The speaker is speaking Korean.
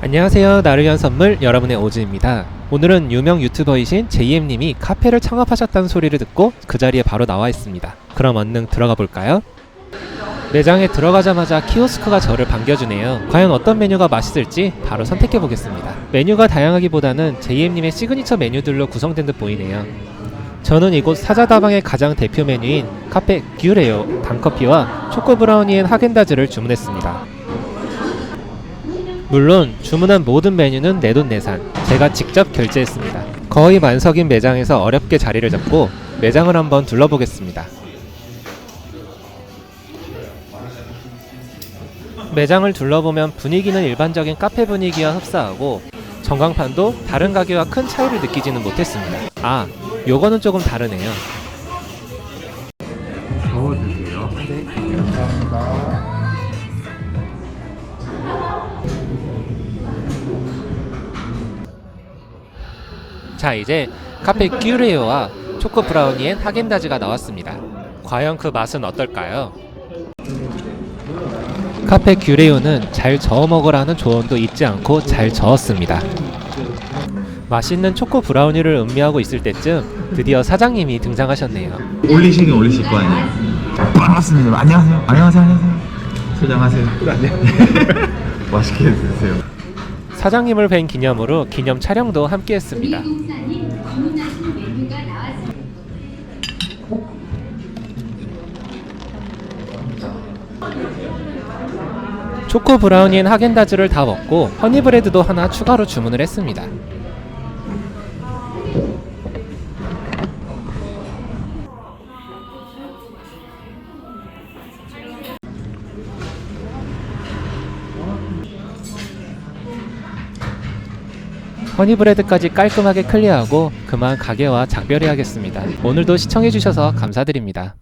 안녕하세요. 나를 위한 선물 여러분의 오즈입니다. 오늘은 유명 유튜버이신 JM님이 카페를 창업하셨다는 소리를 듣고 그 자리에 바로 나와 있습니다. 그럼 얼른 들어가 볼까요? 매장에 들어가자마자 키오스크가 저를 반겨주네요. 과연 어떤 메뉴가 맛있을지 바로 선택해 보겠습니다. 메뉴가 다양하기보다는 JM님의 시그니처 메뉴들로 구성된 듯 보이네요. 저는 이곳 사자다방의 가장 대표 메뉴인 카페 귤레요 단커피와 초코 브라우니 앤 하겐다즈를 주문했습니다. 물론 주문한 모든 메뉴는 내돈내산 제가 직접 결제했습니다. 거의 만석인 매장에서 어렵게 자리를 잡고 매장을 한번 둘러보겠습니다. 매장을 둘러보면 분위기는 일반적인 카페 분위기와 흡사하고 전광판도 다른 가게와 큰 차이를 느끼지는 못했습니다. 아, 요거는 조금 다르네요. 저어주세요. 자 이제 카페 큐레오와 초코 브라우니엔 하겐다즈가 나왔습니다. 과연 그 맛은 어떨까요? 카페 큐레오는 잘 저어 먹으라는 조언도 잊지 않고 잘 저었습니다. 맛있는 초코 브라우니를 음미하고 있을 때쯤 드디어 사장님이 등장하셨네요. 올리시긴 올리실 거 아니에요. 반갑습니다. 안녕하세요. 안녕하세요. 안녕하세요. 소장하세요. 안녕. 맛있게 드세요. 사장님을 뵌 기념으로 기념 촬영도 함께 했습니다. 공사님 주문하신 메뉴가 나왔습니다. 초코 브라우니엔 하겐다즈를 다 먹고 허니브레드도 하나 추가로 주문을 했습니다. 허니브레드까지 깔끔하게 클리어하고 그만 가게와 작별해야겠습니다. 오늘도 시청해주셔서 감사드립니다.